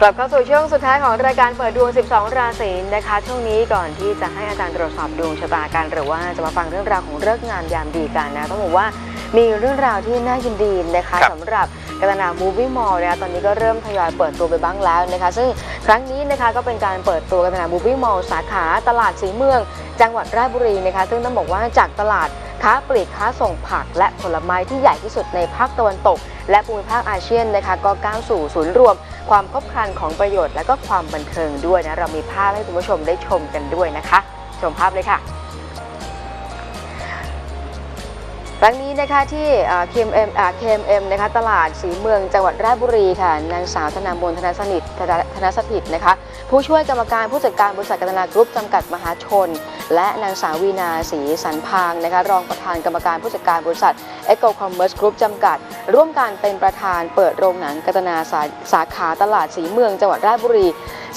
กลับเข้าสู่ช่วงสุดท้ายของรายการเปิดดวง 12 ราศีนะคะ ช่วงนี้ก่อนที่จะให้อาจารย์ตรวจสอบดวงชะตากันหรือว่าจะมาฟังเรื่องราวของเลิกงามยามดีกันนะต้องบอกว่า มีเรื่องราวที่น่ายินดีนะคะครับสำหรับกาตนามูฟี่มอลนะคะตอนนี้ก็เริ่มทยอยเปิดตัวไปบ้างแล้วนะคะซึ่งครั้งนี้นะคะก็เป็นการเปิดตัวกาตนามูฟี่มอลสาขาตลาดสีเมือง จังหวัดราชบุรีนะคะซึ่งต้องบอกว่าจากตลาดค้าปลีกค้าส่งผักและผลไม้ที่ใหญ่ที่สุดในภาคตะวันตก และภูมิภาคอาเซียนนะคะก็ก้าวสู่ศูนย์รวม ความครบครันของประโยชน์และก็ความบันเทิงด้วยนะเรามีภาพให้คุณผู้ชมได้ชมกันด้วยนะคะ ชมภาพเลยค่ะ ครั้งนี้นะคะที่ KMM อ่า KMM นะคะตลาดสีเมืองจังหวัดราชบุรีค่ะนางสาวธนามนธนสนิทธนธนสถิตนะคะผู้ช่วยกรรมการผู้จัดการบริษัทกัตนากรุ๊ปจำกัดมหาชน และนางสาววีนาศรีสันพางนะคะรองประธานกรรมการผู้จัดการบริษัท Eco Commerce Group จำกัด ร่วมกันเป็นประธานเปิดโรงหนังกัตนาสาสาขาตลาดสีเมืองจังหวัดราชบุรี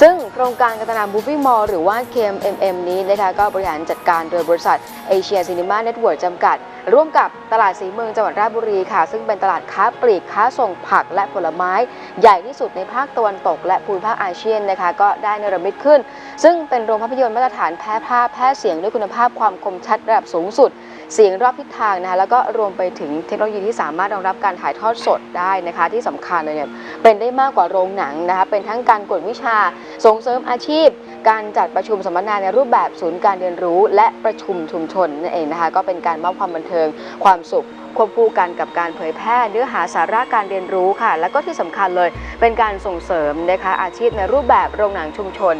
ซึ่งโครงการกัตนาบูฟี่มอลหรือว่า KMMM นี้นะคะก็บริหารจัดการโดยบริษัทเอเชียซินิมาเน็ตเวิร์กจำกัด ร่วมกับตลาดสีเมืองจังหวัดราชบุรีค่ะ ซึ่งเป็นตลาดค้าปลีกค้าส่งผักและผลไม้ ใหญ่ที่สุดในภาคตะวันตก และภูมิภาคอาเซียนนะคะก็ได้เนรมิตขึ้น ซึ่งเป็นโรงภาพยนตร์มาตรฐานแพ้ภาพแพ้เสียงด้วยคุณภาพความคมชัดระดับสูงสุด เสียงรอบทิศทางนะคะแล้วก็รวมไปถึงเทคโนโลยีที่สามารถรองรับการถ่ายทอดสดได้นะคะ ที่สำคัญเลยเนี่ยเป็นได้มากกว่าโรงหนังนะคะเป็นทั้งการกวดวิชาส่งเสริมอาชีพ การจัดประชุมสัมมนาในรูปแบบศูนย์การเรียนรู้ และประชุมชุมชนนั่นเองนะคะก็เป็นการมอบความบันเทิงความสุขควบคู่กันกับการเผยแพร่เนื้อหาสาระการเรียนรู้ค่ะ แล้วก็ที่สำคัญเลยเป็นการส่งเสริมนะคะอาชีพในรูปแบบโรงหนังชุมชน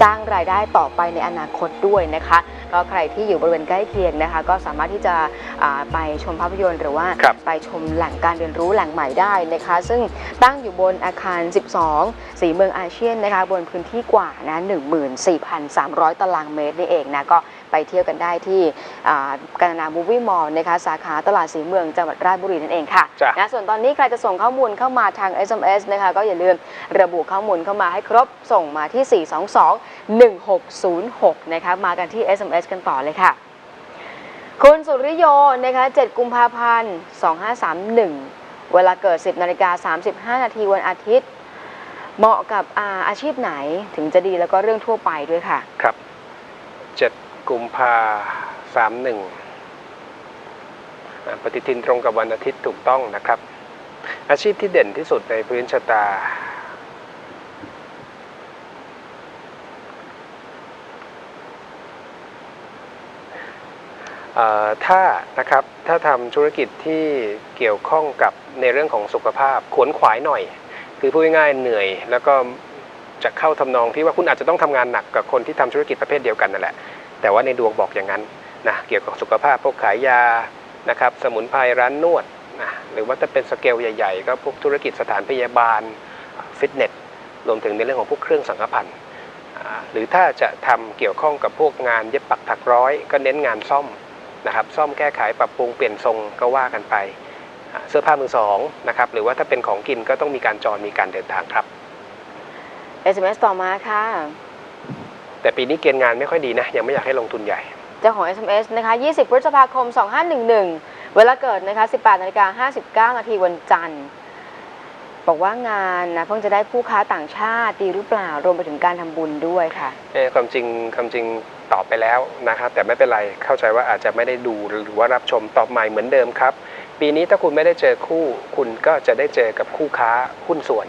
สร้างรายได้ต่อไปในอนาคตด้วยนะคะก็ใครที่อยู่บริเวณใกล้เคียงนะคะ ก็สามารถที่จะอ่าไปชมภาพยนตร์หรือว่าครับไปชมแหล่งการเรียนรู้แหล่งใหม่ได้นะคะ ซึ่งตั้งอยู่บนอาคาร 12 สีเมืองอาเซียนนะคะ บนพื้นที่กว่านะ14,300 ตารางเมตรนี่เองนะก็ ไปเที่ยวกันได้ที่อ่ากาญจนามูวี่มอลนะคะสาขาตลาดสีเมืองจังหวัดราชบุรีนั่นเองค่ะจ้ะนะส่วนตอนนี้ใครจะส่งข้อมูลเข้ามาทาง SMS นะคะก็อย่าลืมระบุข้อมูลเข้ามาให้ครบส่งมาที่ 422 1606 นะคะมากันที่ SMS กันต่อเลยค่ะ คุณสุริโยนะคะ 7 กุมภาพันธ์ 2531 เวลาเกิด 10นาฬิกา35 นาทีวันอาทิตย์ เหมาะกับอาอาชีพไหนถึงจะดีแล้วก็เรื่องทั่วไปด้วยค่ะ ครับเจ็ด กุมภาสามหนึ่งปฏิทินตรงกับวันอาทิตย์ถูกต้องนะครับ อาชีพที่เด่นที่สุดในพื้นชะตา ถ้านะครับถ้าทำธุรกิจที่เกี่ยวข้องกับในเรื่องของสุขภาพขวนขวายหน่อย คือพูดง่ายๆเหนื่อย แล้วก็จะเข้าทำนองที่ว่าคุณอาจจะต้องทำงานหนักกับคนที่ทำธุรกิจประเภทเดียวกันนั่นแหละ แต่ว่าในดวงบอกอย่างนั้นนะเกี่ยวกับสุขภาพพวกขายยานะครับสมุนไพรร้านนวดนะหรือว่าถ้าเป็นสเกลใหญ่ๆ ก็พวกธุรกิจสถานพยาบาลฟิตเนสรวมถึงในเรื่องของพวกเครื่องสังฆพันธ์หรือถ้าจะทำเกี่ยวข้องกับพวกงานเย็บปักถักร้อย ก็เน้นงานซ่อมนะครับซ่อมแก้ไขปรับปรุงเปลี่ยนทรงก็ว่ากันไป เสื้อผ้ามือสองนะครับหรือว่าถ้าเป็นของกินก็ต้องมีการจรมีการเดินทางครับ SMS ต่อมาค่ะ แต่ปีนี้เกณฑ์งานไม่ค่อยดีนะ ยังไม่อยากให้ลงทุนใหญ่ เจ้าของ SMS นะคะ 20 พฤษภาคม 2511 เวลาเกิดนะคะ 18นาฬิกา59 นาทีวันจันทร์ บอกว่างานนะเพิ่งจะได้ผู้ค้าต่างชาติดีหรือเปล่ารวมไปถึงการทำบุญด้วยค่ะ เอ่อความจริงความจริงตอบไปแล้วนะครับ แต่ไม่เป็นไรเข้าใจว่าอาจจะไม่ได้ดูหรือว่ารับชมตอบใหม่เหมือนเดิมครับ ปีนี้ถ้าคุณไม่ได้เจอคู่ คุณก็จะได้เจอกับคู่ค้าหุ้นส่วน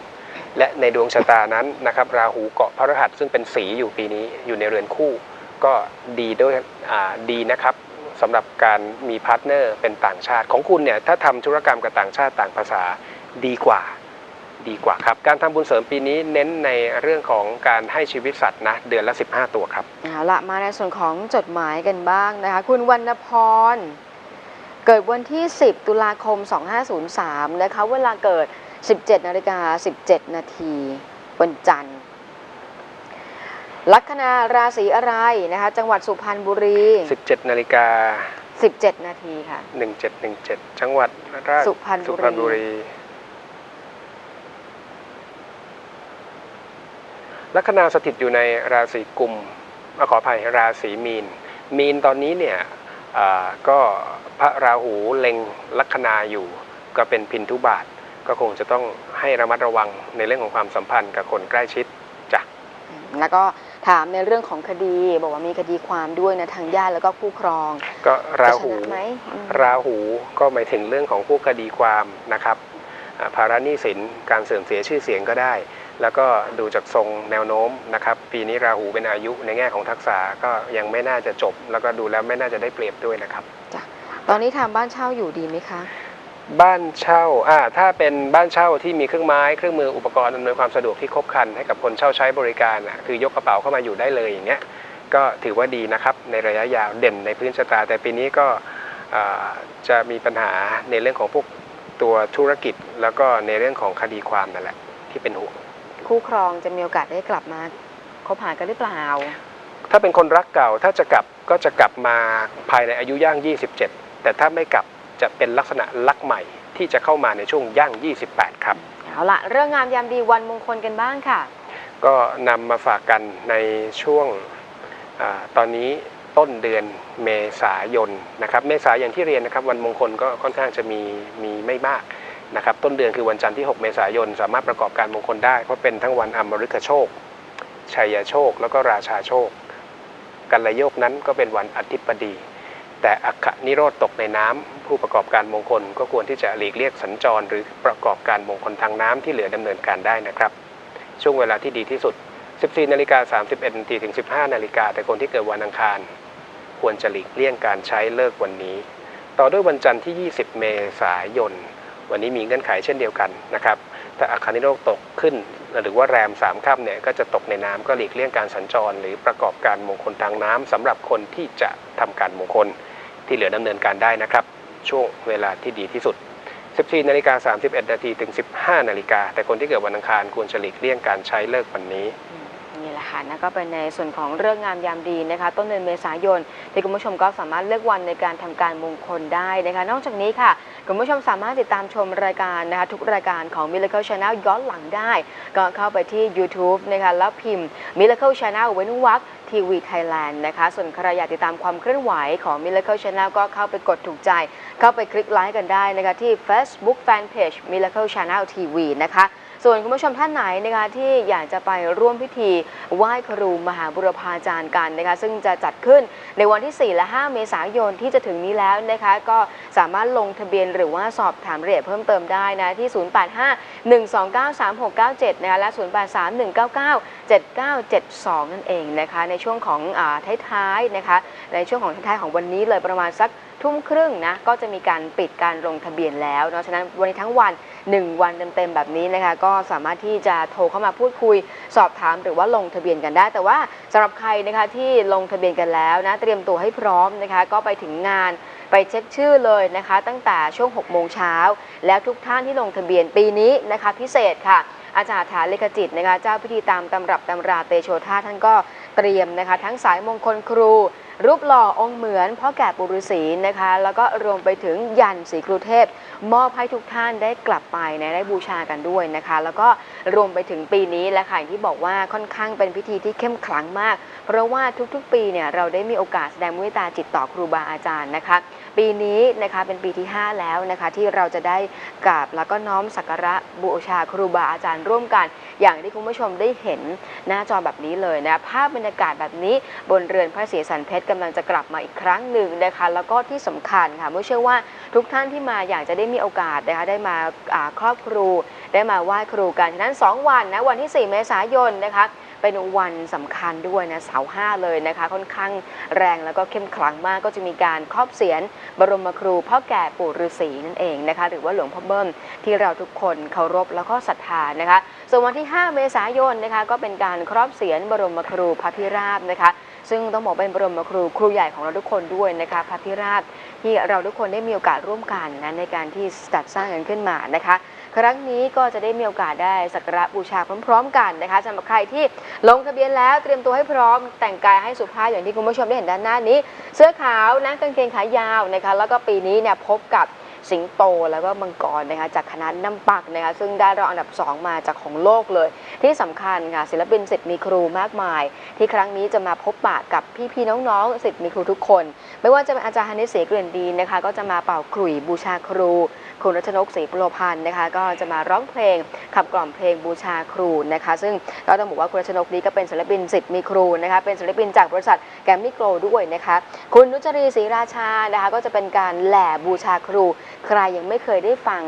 และในดวงชะตานั้นนะครับราหูเกาะพระรหัสซึ่งเป็นสีอยู่ปีนี้อยู่ในเรือนคู่ ก็ดีด้วยดีนะครับสำหรับการมีพาร์ทเนอร์เป็นต่างชาติ ของคุณเนี่ยถ้าทำธุรกรรมกับต่างชาติต่างภาษาดีกว่าดีกว่าครับ การทำบุญเสริมปีนี้เน้นในเรื่องของการให้ชีวิตสัตว์นะเดือนละ 15 ตัวครับเอาละมาในส่วนของจดหมายกันบ้างนะคะ คุณวรรณพร เกิดวันที่ 10 ตุลาคม 2503 นะคะ เวลาเกิด 17นาฬิกา17 นาทีวันจันทร์ ลัคนาราศีอะไรนะคะ จังหวัดสุพรรณบุรี 17นาฬิกา17 นาทีค่ะ 1717 จังหวัดราชสุพรรณบุรีสุพรรณบุรี ลัคนาสถิตอยู่ในราศีกุมอะขออภัยราศีมีน มีนตอนนี้เนี่ยอ่าก็พระราหูเล็งลัคนาอยู่ก็เป็นพินทุบาท ก็คงจะต้องให้ระมัดระวังในเรื่องของความสัมพันธ์กับคนใกล้ชิดจ้ะแล้วก็ถามในเรื่องของคดีบอกว่ามีคดีความด้วยนะทางญาติแล้วก็คู่ครอง ก็ราจะชหูนะไหมอืมราหูก็หมายถึงเรื่องของผู้คดีความนะครับอ่าภาระหนี้สินการเสื่อมเสียชื่อเสียงก็ได้ แล้วก็ดูจากทรงแนวโน้มนะครับ ปีนี้ราหูเป็นอายุในแง่ของทักษะก็ยังไม่น่าจะจบ แล้วก็ดูแล้วไม่น่าจะได้เปรียบด้วยนะครับตอนนี้ทำบ้านเช่าอยู่ดีไหมคะ บ้านเช่าอ่าถ้าเป็นบ้านเช่าที่มีเครื่องไม้เครื่องมืออุปกรณ์อำนวยความสะดวกที่ครบครันให้กับคนเช่าใช้บริการอะคือยกกระเป๋าเข้ามาอยู่ได้เลยอย่างเนี้ยก็ถือว่าดีนะครับในระยะยาวเด่นในพื้นชะตา แต่ปีนี้ก็อ่าจะมีปัญหาในเรื่องของพวกตัวธุรกิจ แล้วก็ในเรื่องของคดีความนั่นแหละที่เป็นห่วงคู่ครองจะมีโอกาสได้กลับมาคบหากันหรือเปล่า ถ้าเป็นคนรักเก่าถ้าจะกลับก็จะกลับมาภายในอายุย่าง 27 แต่ถ้าไม่กลับ จะเป็นลักษณะรักใหม่ที่จะเข้ามาในช่วงย่าง 28 ครับ เอาละเรื่องงามยามดีวันมงคลกันบ้างค่ะ ก็นำมาฝากกันในช่วงอาตอนนี้ต้นเดือนเมษายนนะครับเมษายนอย่างที่เรียนนะครับวันมงคลก็ค่อนข้างจะมีมีไม่มากนะครับต้นเดือนคือวันจันทร์ที่ 6 เมษายน สามารถประกอบการมงคลได้ เพราะเป็นทั้งวันอมฤคโชค ชัยโชค แล้วก็ราชาโชค กันระโยกนั้นก็เป็นวันอาทิตย์บดี แต่อัคนิโรธตกในน้ำผู้ประกอบการมงคล ก็ควรที่จะหลีกเลี่ยงสัญจร หรือประกอบการมงคลทางน้ำที่เหลือดำเนินการได้นะครับ ช่วงเวลาที่ดีที่สุด 14นาฬิกา31นาทีถึง 15นาฬิกาแต่คนที่เกิดวันอังคาร ควรจะหลีกเลี่ยงการใช้เลิกวันนี้ ต่อด้วยวันจันทร์ที่ 20 เมษายน วันนี้มีเงื่อนไขเช่นเดียวกันนะครับถ้าอาคานิโรธตกขึ้น หรือว่าแรมสามค่ำเนี่ยก็จะตกในน้ำก็หลีกเลี่ยงการสัญจร หรือประกอบการมงคลทางน้ำสำหรับคนที่จะทำการมงคล ที่เหลือดำเนินการได้นะครับ ช่วงเวลาที่ดีที่สุด 14นาฬิกา31นาทีถึง 15นาฬิกาแต่คนที่เกิดวันอังคารควรจะหลีกเลี่ยงการใช้เลิกวันนี้นี่แหละค่ะนั่นก็เป็นในส่วนของเรื่องงามยามดีนะคะ ต้นเดือนเมษายนที่คุณผู้ชมก็สามารถเลือกวันในการทำการมงคลได้นะคะ นอกจากนี้ค่ะ คุณผู้ชมสามารถติดตามชมรายการนะคะทุกรายการของ Miracle Channel ย้อนหลังได้ ก็เข้าไปที่ YouTube นะคะแล้วพิมพ์ Miracle Channel เว้นวรรคทีวีไทยแลนด์นะคะส่วนใครอยากติดตามความเคลื่อนไหวของ Miracle Channel ก็เข้าไปกดถูกใจ เข้าไปคลิกไลค์กันได้นะคะที่ Facebook Fanpage Miracle Channel TV นะคะ ส่วนคุณผู้ชมท่านไหนนะคะที่อยากจะไปร่วมพิธีไหว้ครูมหาบุรพาจารย์กันนะคะซึ่งจะจัดขึ้นในวันที่ 4 และ 5 เมษายนที่จะถึงนี้แล้วนะคะก็สามารถลงทะเบียนหรือว่าสอบถามรายละเอียดเพิ่มเติมได้นะที่ 0851293697 นะคะและ 0831997972 นั่นเองนะคะในช่วงของอท้ายๆนะคะในช่วงของท้ายๆของวันนี้เลยประมาณสักทุ่มครึ่งนะก็จะมีการปิดการลงทะเบียนแล้วเนาะฉะนั้นวันนี้ทั้งวัน 1 วันเต็มๆแบบนี้นะคะ ก็สามารถที่จะโทรเข้ามาพูดคุยสอบถามหรือว่าลงทะเบียนกันได้ แต่ว่าสำหรับใครนะคะที่ลงทะเบียนกันแล้วนะเตรียมตัวให้พร้อมนะคะ ก็ไปถึงงานไปเช็คชื่อเลยนะคะ ตั้งแต่ช่วง6โมงเช้าแล้วทุกท่านที่ลงทะเบียนปีนี้นะคะ พิเศษค่ะอาจารย์ฐานเลขจิตนะคะเจ้าพิธีตามตำรับตำราเตโชธาท่านก็เตรียมนะคะ ทั้งสายมงคลครู รูปหล่อองค์เหมือนพ่อแก่ปุรุษีนะคะ แล้วก็รวมไปถึงยันศรีครูเทพ มอบให้ทุกท่านได้กลับไปนะได้บูชากันด้วยนะคะ แล้วก็รวมไปถึงปีนี้แหละค่ะอย่างที่บอกว่าค่อนข้างเป็นพิธีที่เข้มขลังมาก เพราะว่าทุกๆ ปีเนี่ยเราได้มีโอกาสแสดงมุทิตาจิตต่อครูบาอาจารย์นะคะ ปีนี้นะคะเป็นปีที่ 5 แล้วนะคะ ที่เราจะได้กราบแล้วก็น้อมสักการะบูชาครูบาอาจารย์ร่วมกัน อย่างที่คุณผู้ชมได้เห็นหน้าจอแบบนี้เลยนะภาพบรรยากาศแบบนี้บนเรือนพระศรีสันเพชรกำลังจะกลับมาอีกครั้งหนึ่งนะคะ แล้วก็ที่สำคัญค่ะเมื่อเชื่อว่าทุกท่านที่มาอยากจะได้มีโอกาสนะคะได้มาครอบครู ได้มาไหว้ครูกันฉะนั้น 2 วันนะวันที่ 4 เมษายนนะคะเป็นวันสำคัญด้วยนะเสาห้าเลยนะคะ ค่อนข้างแรงแล้วก็เข้มขลังมากก็จะมีการครอบเสียนบรมครูพ่อแก่ปู่ฤาษีนั่นเองนะคะหรือว่าหลวงพ่อเบิ้มที่เราทุกคนเคารพแล้วก็ศรัทธานะคะ ส่วนวันที่ 5 เมษายนนะคะก็เป็นการครอบเสียนบรมครูพระพิราบนะคะ ซึ่งต้องบอกเป็นบรมครูครูใหญ่ของเราทุกคนด้วยนะคะพระพิราบที่เราทุกคนได้มีโอกาสร่วมกันนะในการที่จัดสร้างกันขึ้นมานะคะ ครั้งนี้ก็จะได้มีโอกาสได้สักการะบูชาพร้อม ๆ กันนะคะสำหรับใครที่ลงทะเบียนแล้วเตรียมตัวให้พร้อมแต่งกายให้สุภาพอย่างที่คุณผู้ชมได้เห็นด้านหน้านี้ เสื้อขาวนะกางเกงขายาวนะคะแล้วก็ปีนี้เนี่ยพบกับ สิงโตแล้วก็มังกรนะคะจากคณะน้ำปักนะคะซึ่งได้รองอันดับ 2 มาจากของโลกเลย ที่สำคัญค่ะศิลปินสิทธิ์มีครูมากมาย ที่ครั้งนี้จะมาพบปะกับพี่ๆน้องๆสิทธิ์มีครูทุกคน ไม่ว่าจะเป็นอาจารย์ฮานิสเสกเกลื่อนดีนะคะก็จะมาเป่าขลุ่ยบูชาครูคุณรัชนกศรีปุโรพันธ์นะคะก็จะมาร้องเพลงขับกล่อมเพลงบูชาครูนะคะซึ่งก็ต้องบอกว่าคุณรัชนกนี้ก็เป็นศิลปินสิทธิ์มีครูนะคะเป็นศิลปินจากบริษัทแกรมมี่โกลด้วยนะคะคุณนุจรีศรีราชานะคะก็จะเป็นการแหล่บูชาครูใครยังไม่เคยได้ฟัง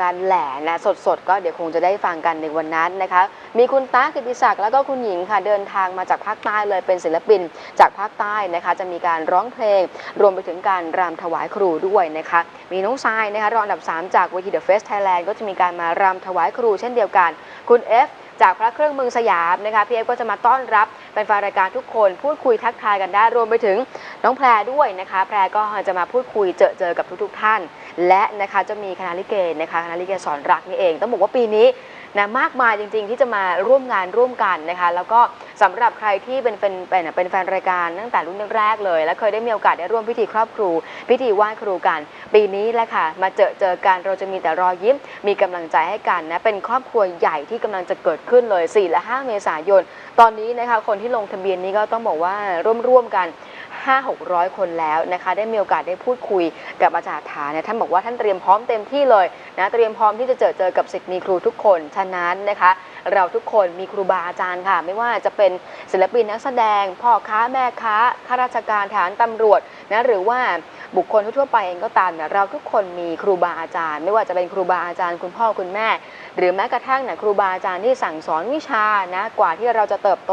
การแหล่นะสดๆ ก็เดี๋ยวคงจะได้ฟังกันในวันนั้นนะคะ มีคุณตากิติศักดิ์แล้วก็คุณหญิงค่ะเดินทางมาจากภาคใต้เลยเป็นศิลปินจากภาคใต้นะคะ จะมีการร้องเพลง รวมไปถึงการรำถวายครูด้วยนะคะ มีน้องทรายนะคะรองอันดับ 3 จากเวทีเดอะเฟสไทยแลนด์ก็จะมีการมารำถวายครูเช่นเดียวกัน คุณเอฟจากพระเครื่องเมืองสยามนะคะพี่เอฟก็จะมาต้อนรับเป็นแฟนรายการทุกคนพูดคุยทักทายกันได้รวมไปถึงน้องแพรด้วยนะคะ แพรก็จะมาพูดคุยเจอเจอกับทุก ๆ ท่าน และนะคะจะมีคณะลิเกนะคะคณะลิเกสอนรักนี่เอง ต้องบอกว่าปีนี้นะมากมายจริง ๆ ที่จะมาร่วมงานร่วมกันนะคะแล้วก็สำหรับใครที่เป็นเป็นเป็นเป็นแฟนรายการตั้งแต่รุ่นแรกๆเลย และเคยได้มีโอกาสได้ร่วมพิธีครอบครู พิธีไหว้ครูกัน ปีนี้แหละค่ะมาเจอเจอกันเราจะมีแต่รอยยิ้ม มีกำลังใจให้กันนะเป็นครอบครัวใหญ่ที่กำลังจะเกิดขึ้นเลย 4 และ 5 เมษายน ตอนนี้นะคะคนที่ลงทะเบียนนี้ก็ต้องบอกว่าร่วมๆกัน 5 600 คนแล้วนะคะได้มีโอกาสได้พูดคุยกับอาจารย์ฐานเนี่ยท่านบอกว่าท่านเตรียมพร้อมเต็มที่เลยนะเตรียมพร้อมที่จะเจอเจอกับสิทธิ์มีครูทุกคนฉะนั้นนะคะเราทุกคนมีครูบาอาจารย์ค่ะ ไม่ว่าจะเป็นศิลปินนักแสดง พ่อค้าแม่ค้าข้าราชการทหารตำรวจนะหรือว่าบุคคลทั่วไปเองก็ตามเนี่ยเราทุกคนมีครูบาอาจารย์ ไม่ว่าจะเป็นครูบาอาจารย์ คุณพ่อคุณแม่ หรือแม้กระทั่งเนี่ยครูบาอาจารย์ที่สั่งสอนวิชานะกว่าที่เราจะเติบโต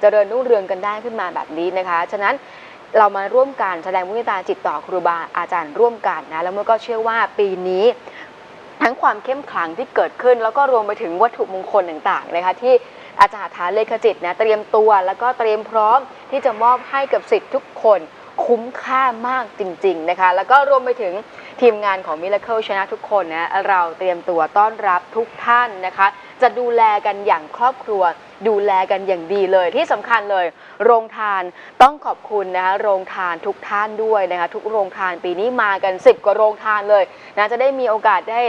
เจริญรุ่งเรืองกันได้ขึ้นมาแบบนี้นะคะ ฉะนั้น เรามาร่วมกันแสดงมุทิตาจิตต่อครูบาอาจารย์ร่วมกันนะแล้วเมื่อก็เชื่อว่าปีนี้ทั้งความเข้มขลังที่เกิดขึ้น แล้วก็รวมไปถึงวัตถุมงคลต่างๆนะคะที่อาจารย์ฐานเลขจิตนะเตรียมตัวแล้วก็เตรียมพร้อมที่จะมอบให้กับสิทธิ์ทุกคนคุ้มค่ามากจริง ๆนะคะ แล้วก็รวมไปถึงทีมงานของ Miracle ชนะทุกคนนะเราเตรียมตัวต้อนรับทุกท่านนะคะ จะดูแลกันอย่างครอบครัว ดูแลกันอย่างดีเลยที่สำคัญเลย โรงทานต้องขอบคุณนะคะโรงทานทุกท่านด้วยนะคะทุกโรงทานปีนี้มากัน 10 กว่าโรงทานเลยนะจะได้มีโอกาสได้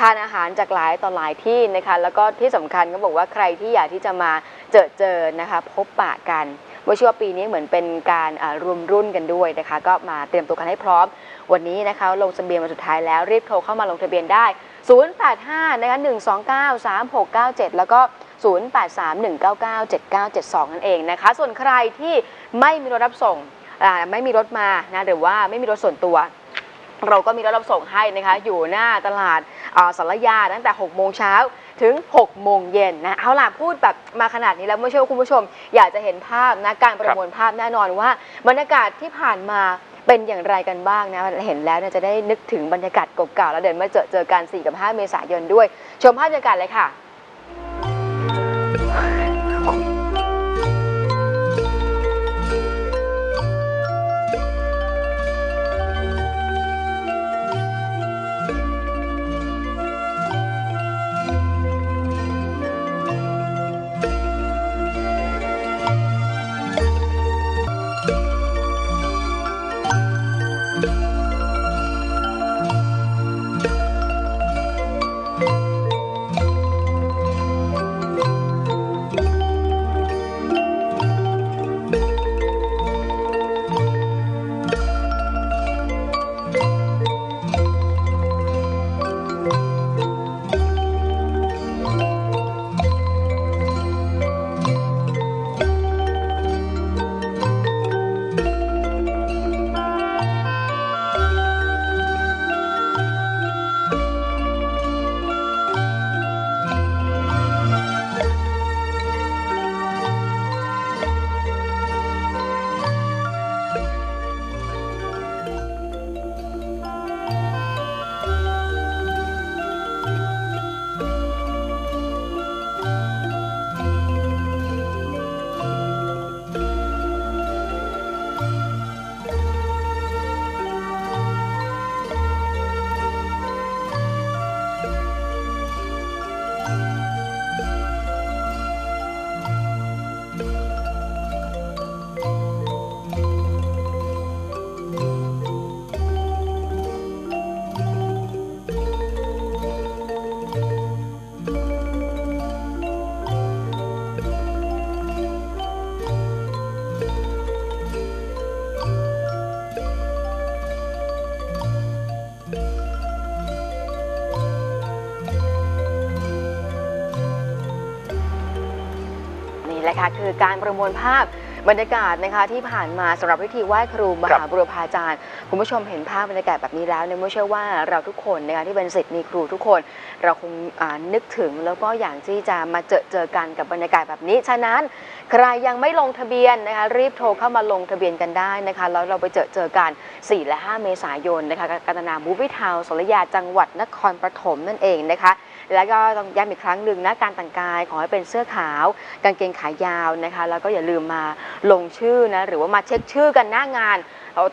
ทานอาหารจากหลายต่อหลายที่นะคะแล้วก็ที่สำคัญก็บอกว่าใครที่อยากที่จะมาเจอเจอนะคะพบปะกันว่าเชื่อว่าปีนี้เหมือนเป็นการรวมรุ่นกันด้วยนะคะ ก็มาเตรียมตัวกันให้พร้อม วันนี้นะคะ ลงทะเบียนมาสุดท้ายแล้วรีบโทรเข้ามาลงทะเบียนได้ 085 นะคะ 129 3697 แล้วก็ 0831997972 นั่นเองนะคะ ส่วนใครที่ไม่มีรถรับส่งไม่มีรถมานะหรือว่าไม่มีรถส่วนตัว เราก็มีรถรับส่งให้นะคะ อยู่หน้าตลาดสารยาตั้งแต่6โมงเช้าถึง 6 โมงเย็นนะ เอาล่ะ พูดแบบมาขนาดนี้แล้วไม่เชื่อคุณผู้ชม อยากจะเห็นภาพนะ การประมวลภาพแน่นอนว่า บรรยากาศที่ผ่านมา เป็นอย่างไรกันบ้างนะเห็นแล้วจะได้นึกถึงบรรยากาศเก่าๆแล้วเดินมาเจอเจอกัน 4 กับ 5 เมษายนด้วย ชมภาพบรรยากาศเลยค่ะ การประมวลภาพบรรยากาศนะคะที่ผ่านมาสำหรับพิธีไหว้ครูมหาบุรพาจารย์ คุณผู้ชมเห็นภาพบรรยากาศแบบนี้แล้วเนี่ยไม่เชื่อว่าเราทุกคนนะคะที่เป็นศิษย์มีครูทุกคน เราคงอ่านึกถึงแล้วก็อยากที่จะมาเจอเจอกันกับบรรยากาศแบบนี้ ฉะนั้นใครยังไม่ลงทะเบียนนะคะรีบโทรเข้ามาลงทะเบียนกันได้นะคะแล้วเราไปเจอเจอกัน 4 และ 5 เมษายนนะคะกัตนาบูฟี่ทาวสรยาจังหวัดนครปฐมนั่นเองนะคะ แล้วก็ต้องย้ำอีกครั้งหนึ่งนะการแต่งกายขอให้เป็นเสื้อขาว กางเกงขายาวนะคะ แล้วก็อย่าลืมมาลงชื่อนะหรือว่ามาเช็คชื่อกันหน้างาน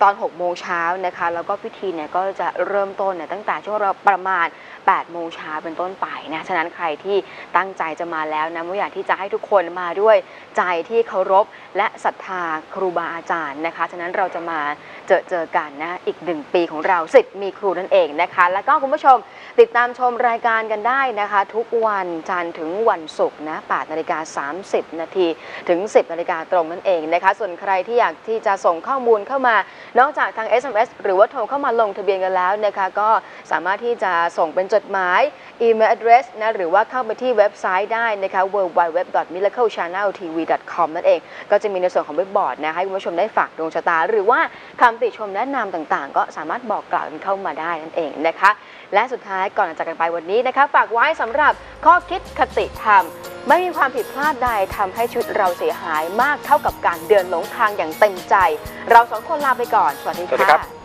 ตอน 6 โมงเช้านะคะ แล้วก็พิธีเนี่ยก็จะเริ่มต้นเนี่ยตั้งแต่ช่วงประมาณ 8 โมงเช้าเป็นต้นไปนะฉะนั้นใครที่ตั้งใจจะมาแล้วนะไม่อยากที่จะให้ทุกคนมาด้วยใจที่เคารพและศรัทธาครูบาอาจารย์นะคะ ฉะนั้นเราจะมาเจอเจอกันนะอีกหนึ่งปีของเราสิทธิ์มีครูนั่นเองนะคะ แล้วก็คุณผู้ชมติดตามชมรายการกันได้นะคะ ทุกวันจันทร์ถึงวันศุกร์นะ8นาฬิกา30 นาทีถึง 10นาฬิกาตรงนั่นเองนะคะ ส่วนใครที่อยากที่จะส่งข้อมูลเข้ามานอกจากทาง SMS หรือว่าโทรเข้ามาลงทะเบียนกันแล้วนะคะก็สามารถที่จะส่งเป็นจดหมาย email address นะหรือว่าเข้าไปที่เว็บไซต์ได้นะคะ www.miraclechanneltv.com นั่นเองก็จะมีในส่วนของเว็บบอร์ดนะให้คุณผู้ชมได้ฝากดวงชะตา หรือว่าคำติชมแนะนำต่างๆ ก็สามารถบอกกล่าวกันเข้ามาได้นั่นเองนะคะ และสุดท้ายก่อนจากกันไปวันนี้นะคะฝากไว้สำหรับข้อคิดคติธรรมไม่มีความผิดพลาดใดทำให้ชีวิตเราเสียหายมากเท่ากับการเดินหลงทางอย่างเต็มใจ เราสองคนลาไปก่อน สวัสดีสวัสดีครัค่ะ บ